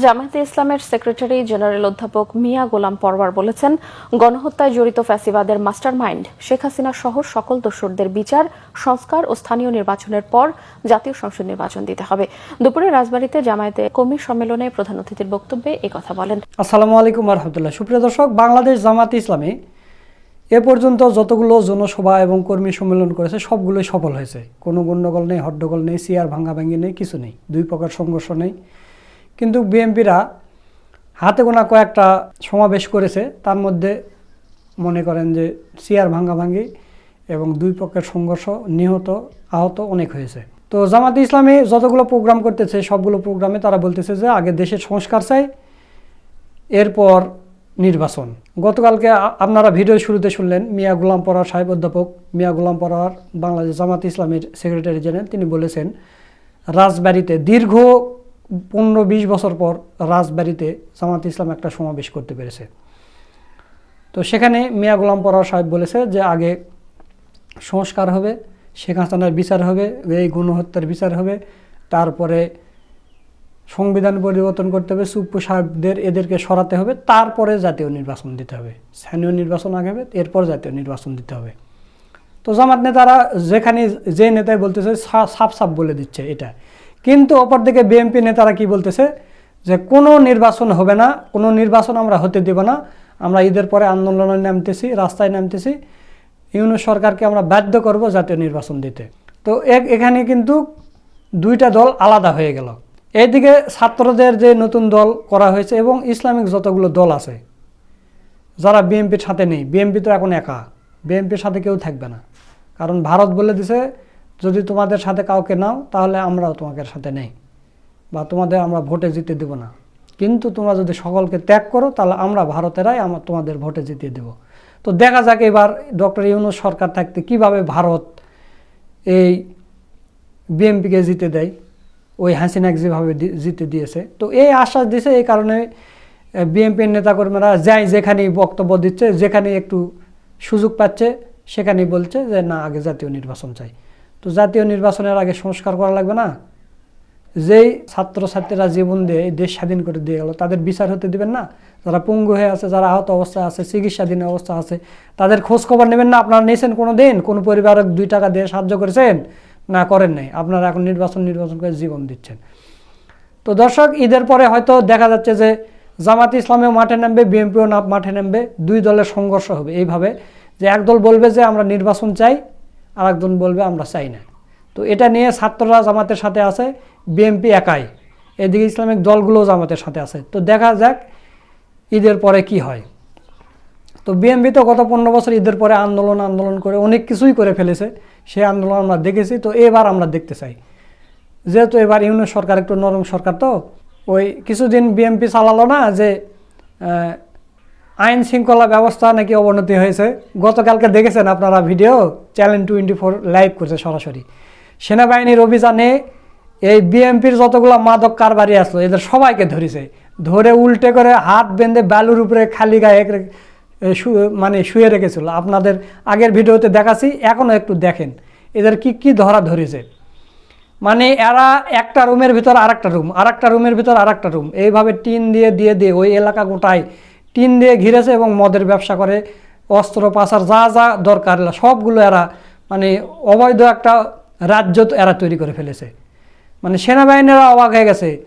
জামায়াতে ইসলামের secretary general অধ্যাপক মিয়া গোলাম পরওয়ার বলেছেন, গণহত্যায় জড়িত ফ্যাসিবাদের মাস্টার মাইন্ড শেখ হাসিনা সহ সকল দোসরদের বিচার, সংস্কার ও স্থানীয় নির্বাচনের পর জাতীয় সংসদ নির্বাচন দিতে হবে। দুপুরে রাজবাড়ীতে জামায়াতে কর্মী সম্মেলনে প্রধান অতিথির বক্তব্যে এই কথা বলেন। আসসালামু আলাইকুম রহমতুল্লাহ। সুপ্রিয় দর্শক, বাংলাদেশ জামাত ইসলামী এ পর্যন্ত যতগুলো জনসভা এবং কর্মী সম্মেলন করেছে, সবগুলোই সফল হয়েছে। কোনো গণ্ডগোল নেই, হট্টগোল নেই, সিয়ার ভাঙ্গাভাঙ্গি নেই, কিছু নেই। দুই প্রকার সংঘর্ষ নেই। কিন্তু বিএনপিরা হাতে গোনা কয়েকটা সমাবেশ করেছে, তার মধ্যে মনে করেন যে সিয়ার ভাঙ্গাভাঙ্গি এবং দুই পক্ষের সংঘর্ষ নিহত, আহত অনেক হয়েছে। তো জামাতে ইসলামী যতগুলো প্রোগ্রাম করতেছে, সবগুলো প্রোগ্রামে তারা বলতেছে যে আগে দেশের সংস্কার চাই, এরপর নির্বাচন। গতকালকে আপনারা ভিডিও শুরুতে শুনলেন, মিয়া গোলাম পরার সাহেব অধ্যাপক মিয়া গোলাম পরার বাংলাদেশ জামাত ইসলামের সেক্রেটারি জেনারেল, তিনি বলেছেন, রাজবাড়িতে দীর্ঘ পনেরো বিশ বছর পর রাজবাড়িতে জামাত ইসলাম একটা সমাবেশ করতে পেরেছে। তো সেখানে মিয়া গোলাম পরার সাহেব বলেছে যে আগে সংস্কার হবে, শেখ হাসিনার বিচার হবে, এই গণহত্যার বিচার হবে, তারপরে সংবিধান পরিবর্তন করতে হবে, সুপ্পু সাহেবদের এদেরকে সরাতে হবে, তারপরে জাতীয় নির্বাচন দিতে হবে। স্থানীয় নির্বাচন আগে হবে, এরপর জাতীয় নির্বাচন দিতে হবে। তো জামাত নেতারা যেখানে, যে নেতাই বলতেছে সাফ সাফ বলে দিচ্ছে এটা। কিন্তু অপরদিকে বিএনপি নেতারা কি বলতেছে? যে কোনো নির্বাচন হবে না, কোনো নির্বাচন আমরা হতে দেব না। আমরা ঈদের পরে আন্দোলনে নামতেছি, রাস্তায় নামতেছি। ইউনু সরকারকে আমরা বাধ্য করব জাতীয় নির্বাচন দিতে। তো এক- এখানে কিন্তু দুইটা দল আলাদা হয়ে গেল। এইদিকে ছাত্রদের যে নতুন দল করা হয়েছে এবং ইসলামিক যতগুলো দল আছে, যারা বিএনপির সাথে নেই, বিএনপি তো এখন একা। বিএনপির সাথে কেউ থাকবে না। কারণ ভারত বলে দিছে যদি তোমাদের সাথে কাউকে নাও, তাহলে আমরাও তোমাদের সাথে নেই। বা তোমাদের আমরা ভোটে জিতে দেব না। কিন্তু তোমরা যদি সকলকে ত্যাগ করো, তাহলে আমরা ভারতেরাই আমার তোমাদের ভোটে জিতিয়ে দেব। তো দেখা যাক এবার ডক্টর ইউনুস সরকার থাকতে কীভাবে ভারত এই বিএমপিকে জিতে দেয়। ওই হাসিনাকে যেভাবে জিতে দিয়েছে। তো এই আশ্বাস দিয়েছে এই কারণে বিএনপির নেতাকর্মীরা যাই যেখানেই বক্তব্য দিচ্ছে যেখানে একটু সুযোগ পাচ্ছে, সেখানেই বলছে যে, না, আগে জাতীয় নির্বাচন চাই। তো জাতীয় নির্বাচনের আগে সংস্কার করা লাগবে না? যেই ছাত্রছাত্রীরা জীবন দিয়ে দেশ স্বাধীন করে দিয়ে গেল, তাদের বিচার হতে দিবেন না? যারা পঙ্গু হয়ে আছে, যারা আহত অবস্থায় আছে, চিকিৎসাধীন অবস্থা আছে, তাদের খোঁজ খবর নেবেন না? আপনারা নিয়েছেন কোনো দিন? কোনো পরিবারক দুই টাকা দিয়ে সাহায্য করেছেন? না, করেন নাই। আপনারা এখন নির্বাচন নির্বাচন করে জীবন দিচ্ছেন। তো দর্শক, ঈদের পরে হয়তো দেখা যাচ্ছে যে জামাত ইসলামেও মাঠে নামবে, বিএনপিও না, মাঠে নামবে, দুই দলের সংঘর্ষ হবে। এইভাবে যে একদল বলবে যে, আমরা নির্বাচন চাই আর একজন বলবে, আমরা চাই না। তো এটা নিয়ে ছাত্ররা জামাতের সাথে আছে, বিএনপি একাই। এদিকে ইসলামিক দলগুলোও জামাতের সাথে আছে। তো দেখা যাক ঈদের পরে কি হয়। তো বিএনপি তো গত পনেরো বছর ঈদের পরে আন্দোলন আন্দোলন করে অনেক কিছুই করে ফেলেছে। সেই আন্দোলন আমরা দেখেছি। তো এবার আমরা দেখতে চাই। যেহেতু এবার ইউনিয়ন সরকার, একটু নরম সরকার তো, ওই কিছুদিন বিএমপি চালালো না যে আইন শৃঙ্খলা ব্যবস্থা নাকি অবনতি হয়েছে? গতকালকে দেখেছেন আপনারা video? Channel twenty four live করছে সরাসরি। সেনাবাহিনীর অভিযানে এই বিএমপির যতগুলো মাদক কারবারি আসলো, এদের সবাইকে ধরেছে। ধরে উল্টে করে হাত বেঁধে বালুর উপরে খালি গায়ে মানে শুয়ে রেখেছিল। আপনাদের আগের ভিডিওতে দেখাচ্ছি, এখনও একটু দেখেন। এদের কি কি ধরা ধরেছে? মানে এরা একটা রুমের ভিতর আরেকটা রুম, আরেকটা রুমের ভিতর আরেকটা রুম। এইভাবে টিন দিয়ে দিয়ে দিয়ে ওই এলাকা গোটায় টিন দিয়ে ঘিরেছে এবং মদের ব্যবসা করে, অস্ত্র, পাচার, যা যা দরকার, সবগুলো এরা মানে অবৈধ একটা রাজ্য এরা তৈরি করে ফেলেছে। মানে সেনাবাহিনীরা অবাক হয়ে গেছে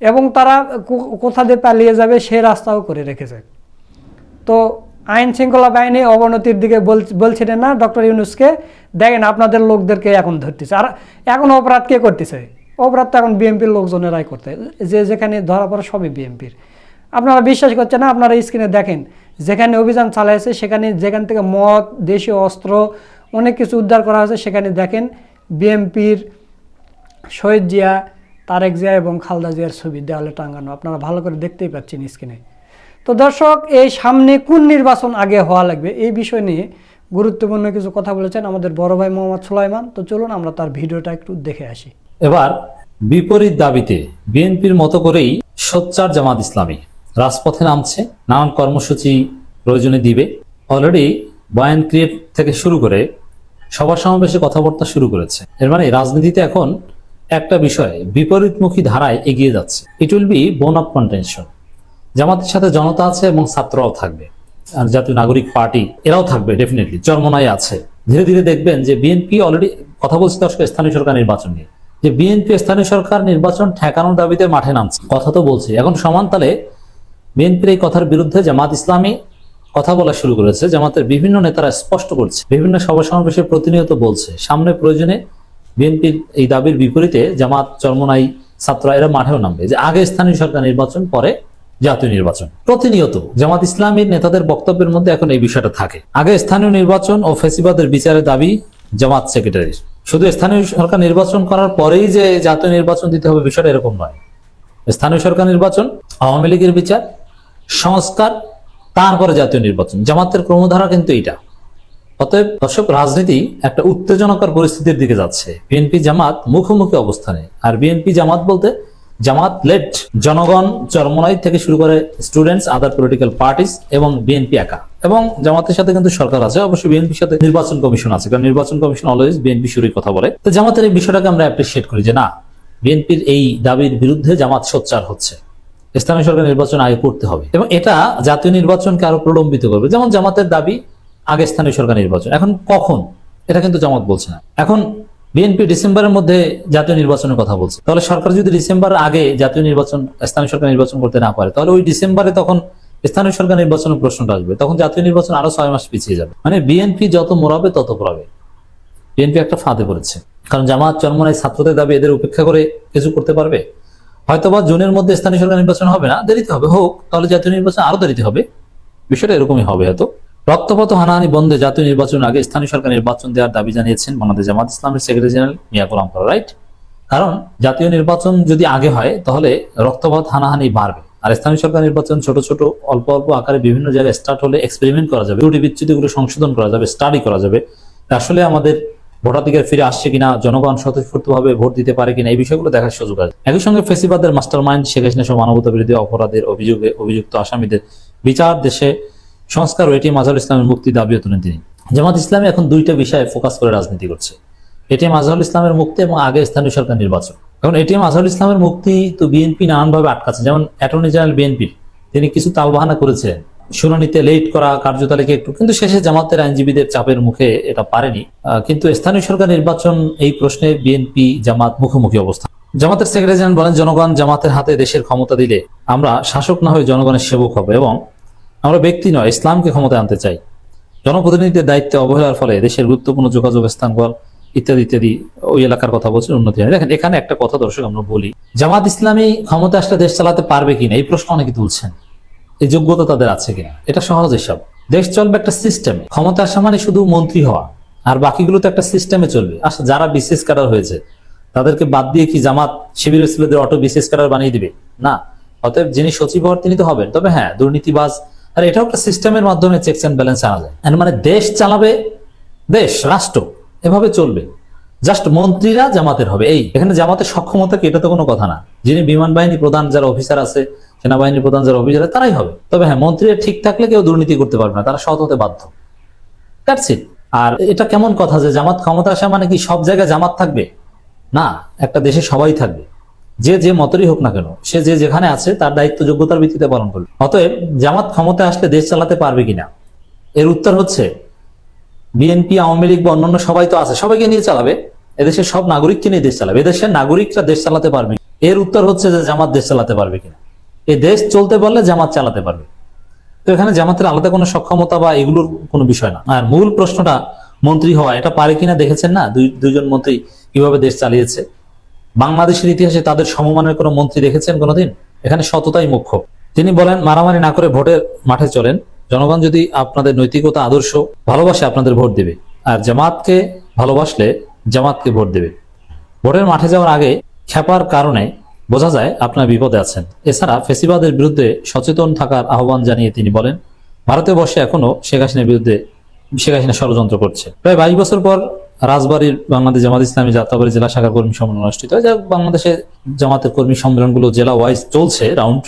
এবং তারা কোথা দিয়ে পালিয়ে যাবে সে রাস্তাও করে রেখেছে। তো আইন শৃঙ্খলা বাহিনী অবনতির দিকে বল- বলছিলেন না ডক্টর ইউনুসকে, দেখেন আপনাদের লোকদেরকে এখন ধরতেছে। আর এখন অপরাধ কে করতেছে? অপরাধ তো এখন বিএনপির লোকজনেরাই করতে, যে যেখানে ধরা পড়ে সবই বিএনপির। আপনারা বিশ্বাস করছেন না, আপনারা স্ক্রিনে দেখেন। যেখানে অভিযান চালাইছে, সেখানে যেখান থেকে মদ, দেশীয় অস্ত্র, অনেক কিছু উদ্ধার করা হয়েছে, সেখানে দেখেন বিএনপির শহীদ জিয়া, তারেক জিয়া এবং খালদা জিয়ার ছবি দেওয়ালে টাঙানো। আপনারা ভালো করে দেখতেই পাচ্ছেন স্ক্রিনে তো দর্শক, এই সামনে কোন নির্বাচন আগে হওয়া লাগবে, এই বিষয় নিয়ে গুরুত্বপূর্ণ কিছু কথা বলেছেন আমাদের বড় ভাই মোহাম্মদ সুলাইমান। তো চলুন আমরা তার ভিডিওটা একটু দেখে আসি। এবার বিপরীত দাবিতে বিএনপির মতো করেই সোচ্চার জামাত ইসলামী। রাজপথে নামছে, নানান কর্মসূচি প্রয়োজনে দিবে। অলরেডি বয়ান ক্রিয়েট থেকে শুরু করে সভা সমাবেশে কথাবার্তা শুরু করেছে। এর মানে রাজনীতিতে এখন একটা বিষয়ে বিপরীতমুখী ধারায় এগিয়ে যাচ্ছে। It will be bone of contention জামাতের সাথে জনতা আছে এবং ছাত্ররাও থাকবে। আর জাতীয় নাগরিক পার্টি, এরাও থাকবে ডেফিনেটলি চরমনায় আছে। ধীরে ধীরে দেখবেন যে বিএনপি অলরেডি কথা বলছে দর্শক স্থানীয় সরকার নির্বাচন নিয়ে। যে বিএনপি স্থানীয় সরকার নির্বাচন ঠেকানোর দাবিতে মাঠে নামছে। কথা তো বলছে। এখন সমান তালে বিএনপির এই কথার বিরুদ্ধে জামাত ইসলামী কথা বলা শুরু করেছে। জামাতের বিভিন্ন নেতারা স্পষ্ট করছে। বিভিন্ন সভা সমাবেশে প্রতিনিয়ত বলছে। সামনে প্রয়োজনে বিএনপির এই দাবির বিপরীতে জামাত চরমনাই ছাত্ররা এরা মাঠেও নামবে। যে আগে স্থানীয় সরকার নির্বাচন, পরে জাতীয় নির্বাচন। প্রতিনিয়ত জামাত ইসলামীর নেতাদের বক্তব্যের মধ্যে এখন এই বিষয়টা থাকে। আগে স্থানীয় নির্বাচন ও ফেসিবাদের বিচারের দাবি জামাত সেক্রেটারির। শুধু স্থানীয় সরকার নির্বাচন করার পরেই যে জাতীয় নির্বাচন দিতে হবে বিষয়টা এরকম নয়। স্থানীয় সরকার নির্বাচন, আওয়ামী লীগের বিচার সংস্কার, তারপরে জাতীয় নির্বাচন। জামাতের ক্রমধারা কিন্তু এটা অতএব দর্শক, রাজনীতি একটা উত্তেজনকর পরিস্থিতির দিকে যাচ্ছে। বিএনপি জামাত মুখোমুখি অবস্থানে। আর বিএনপি জামাত বলতে জামাত লেট জনগণ চরমনাই থেকে শুরু করে স্টুডেন্টস আদার পলিটিক্যাল পার্টিস এবং বিএনপি একা। এবং জামাতের সাথে কিন্তু সরকার আছে। অবশ্যই বিএনপির সাথে নির্বাচন কমিশন আছে। কারণ নির্বাচন কমিশন অলওয়েজ বিএনপি শুরুই কথা বলে। তো জামাতের এই বিষয়টাকে আমরা অ্যাপ্রিসিয়েট করি যে না, বিএনপির এই দাবির বিরুদ্ধে জামাত সোচ্চার হচ্ছে। স্থানীয় সরকার নির্বাচন আগে করতে হবে। এবং এটা জাতীয় নির্বাচনকে আরও প্রলম্বিত করবে। যেমন জামাতের দাবি, আগে স্থানীয় সরকার নির্বাচন। এখন কখন? এটা কিন্তু জামাত বলছে না। এখন বিএনপি ডিসেম্বরের মধ্যে জাতীয় নির্বাচনের কথা বলছে। তাহলে সরকার যদি ডিসেম্বর আগে জাতীয় নির্বাচন, স্থানীয় সরকার নির্বাচন করতে না পারে, তাহলে ওই ডিসেম্বরে তখন স্থানীয় সরকার নির্বাচনের প্রশ্নটা আসবে। তখন জাতীয় নির্বাচন আরও ছয় মাস পিছিয়ে যাবে। মানে বিএনপি যত মোড়াবে, তত পড়াবে। বিএনপি একটা ফাঁদে পড়েছে। কারণ জামাত চরমনায় ছাত্রদের দাবি এদের উপেক্ষা করে কিছু করতে পারবে? হয়তোবা জুনের মধ্যে স্থানীয় সরকার নির্বাচন হবে না, দেরিতে হবে। হোক, তাহলে জাতীয় নির্বাচন আরও দেরিতে হবে। বিষয়টা এরকমই হবে হয়তো রক্তপাত হানাহানি বন্ধে জাতীয় নির্বাচনের আগে স্থানীয় সরকার নির্বাচন দেওয়ার দাবি জানিয়েছেন বাংলাদেশ জামাত ইসলামের secretary general Mia Golam right? কারণ জাতীয় নির্বাচন যদি আগে হয়, তাহলে রক্তপাত, হানাহানি বাড়বে। আর স্থানীয় সরকার নির্বাচন ছোট ছোট, অল্প অল্প আকারে বিভিন্ন জায়গায় স্টার্ট হলে এক্সপেরিমেন্ট করা যাবে। ত্রুটি বিচ্যুতিগুলো সংশোধন করা যাবে স্টাডি করা যাবে। আসলে আমাদের ভোটাধিকার ফিরে আসছে কিনা, জনগণ স্বতঃস্ফূর্তভাবে ভোট দিতে পারে কিনা, এই বিষয়গুলো দেখার সুযোগ আছে। একই সঙ্গে ফেসিবাদের মাস্টার মাইন্ড শেখ হাসিনা সহ মানবতা বিরোধী অপরাধের অভিযোগে অভিযুক্ত আসামিদের বিচার দেশে সংস্কার ও এটিএম আজহার ইসলামের মুক্তি দাবিও তোলেন তিনি। জামাত ইসলামী এখন দুইটা বিষয়ে ফোকাস করে রাজনীতি করছে। এটিএম আজহারুল ইসলামের মুক্তি এবং আগে স্থানীয় সরকার নির্বাচন। এখন এটিএম আজহারুল ইসলামের মুক্তি তো বিএনপি নানানভাবে আটকাচ্ছে। যেমন অ্যাটর্নি জেনারেল বিএনপি তিনি কিছু তালবাহানা করেছিলেন শুনানিতে লেট করা কার্যতালিকা একটু, কিন্তু শেষে জামাতের আইনজীবীদের চাপের মুখে এটা পারেনি। কিন্তু স্থানীয় সরকার নির্বাচন এই প্রশ্নে বিএনপি জামাত মুখোমুখি অবস্থা। জামাতের সেক্রেটারি জেনারেল বলেন, জনগণ জামাতের হাতে দেশের ক্ষমতা দিলে আমরা শাসক না হয়ে জনগণের সেবক হবে এবং আমরা ব্যক্তি নয়, ইসলামকে ক্ষমতায় আনতে চাই। জনপ্রতিনিধিদের দায়িত্বে অবহেলার ফলে দেশের গুরুত্বপূর্ণ যোগাযোগ স্থানগল ইত্যাদি ইত্যাদি ওই এলাকার কথা বলছেন উন্নতি হয়। দেখেন, এখানে একটা কথা দর্শক আমরা বলি, জামাত ইসলামী ক্ষমতা আসলে দেশ চালাতে পারবে কিনা এই প্রশ্ন অনেকে তুলছেন। এই যোগ্যতা তাদের আছে কিনা? এটা সহজ হিসাব। দেশ চলবে একটা সিস্টেমে ক্ষমতা আসা মানে শুধু মন্ত্রী হওয়া। আর বাকিগুলো তো একটা সিস্টেমে চলবে। আচ্ছা যারা বিশেষ কারার হয়েছে, তাদেরকে বাদ দিয়ে কি জামাত শিবিরের ছেলেদের অটো বিশেষ কারার বানিয়ে দিবে? না। অতএব যিনি সচিব হওয়ার তিনি তো হবেন। তবে হ্যাঁ দুর্নীতিবাজ। আর এটাও একটা সিস্টেমের মাধ্যমে চেকস অ্যান্ড ব্যালেন্স আনা যায়। মানে দেশ চালাবে দেশ, রাষ্ট্র। এভাবে চলবে। জাস্ট মন্ত্রীরা জামাতের হবে। এই, এখানে জামাতের সক্ষমতা কি? এটা তো কোনো কথা না। যিনি বিমান বাহিনী প্রধান, যারা অফিসার আছে সেনাবাহিনী প্রধান, যারা অফিসার তারাই হবে। তবে হ্যাঁ মন্ত্রীরা ঠিক থাকলে কেউ দুর্নীতি করতে পারবে না, তারা সৎ হতে বাধ্য। আর এটা কেমন কথা যে জামাত ক্ষমতা আসা মানে কি সব জায়গায় জামাত থাকবে? না, একটা দেশে সবাই থাকবে। যে যে মতেরই হোক না কেন, সে যে যেখানে আছে, তার দায়িত্ব যোগ্যতার ভিত্তিতে পালন করবে। অতএব জামাত ক্ষমতা আসলে দেশ চালাতে পারবে কিনা? এর উত্তর হচ্ছে, বিএনপি, আওয়ামী লীগ বা অন্যান্য সবাই তো আছে, সবাইকে নিয়ে চালাবে। এদেশের সব নাগরিককে নিয়ে দেশ চালাবে। এদেশের নাগরিকরা দেশ চালাতে পারবে এর উত্তর হচ্ছে যে জামাত দেশ চালাতে পারবে কিনা। এই দেশ চলতে পারলে জামাত চালাতে পারবে। তো এখানে জামাতের আলাদা কোনো সক্ষমতা বা এগুলোর কোনো বিষয় না। আর মূল প্রশ্নটা মন্ত্রী হওয়া, এটা পারে কিনা দেখেছেন না? দুই দুইজন মন্ত্রী কীভাবে দেশ চালিয়েছে? বাংলাদেশের ইতিহাসে তাদের সমমানের কোনো মন্ত্রী দেখেছেন কোনোদিন? এখানে সততাই মুখ্য। তিনি বলেন, মারামারি না করে ভোটের মাঠে চলেন। জনগণ যদি আপনাদের নৈতিকতা, আদর্শ ভালোবাসে আপনাদের ভোট দেবে। আর জামাতকে ভালোবাসলে জামাতকে ভোট দেবে। ভোটের মাঠে যাওয়ার আগে খেপার কারণে বোঝা যায় আপনার বিপদে আছেন। এছাড়া ফেসিবাদের বিরুদ্ধে সচেতন থাকার আহ্বান জানিয়ে তিনি বলেন, ভারতে বসে এখনও শেখ হাসিনার বিরুদ্ধে শেখ হাসিনা ষড়যন্ত্র করছে। প্রায় বাইশ বছর পর রাজবাড়ির বাংলাদেশ জামাত ইসলামী যাত্রাবাড়ি জেলা শাখার কর্মী সম্মেলন অনুষ্ঠিত হয় যা বাংলাদেশে জামাতের কর্মী সম্মেলনগুলো জেলা ওয়াইজ চলছে রাউন্ড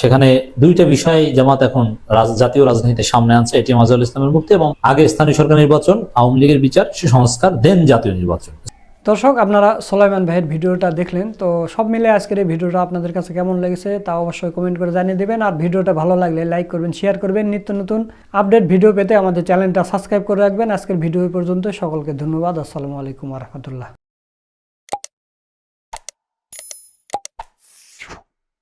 সেখানে দুইটা বিষয় জামাত এখন জাতীয় রাজনীতিতে সামনে আনছে, এটি মাজহারুল ইসলামের মুক্তি এবং আগে স্থানীয় সরকার নির্বাচন, আওয়ামী লীগের বিচার সংস্কার দেন জাতীয় নির্বাচন। দর্শক, আপনারা সোলাইমান ভাইয়ের ভিডিওটা দেখলেন, তো সব মিলে আজকের এই ভিডিওটা আপনাদের কাছে কেমন লেগেছে তা অবশ্যই কমেন্ট করে জানিয়ে দেবেন, আর ভিডিওটা ভালো লাগলে লাইক করবেন, শেয়ার করবেন, নিত্য নতুন আপডেট ভিডিও পেতে আমাদের চ্যানেলটা সাবস্ক্রাইব করে রাখবেন। আজকের ভিডিও পর্যন্ত সকলকে ধন্যবাদ, আসসালামু আলাইকুম রহমতুল্লাহ।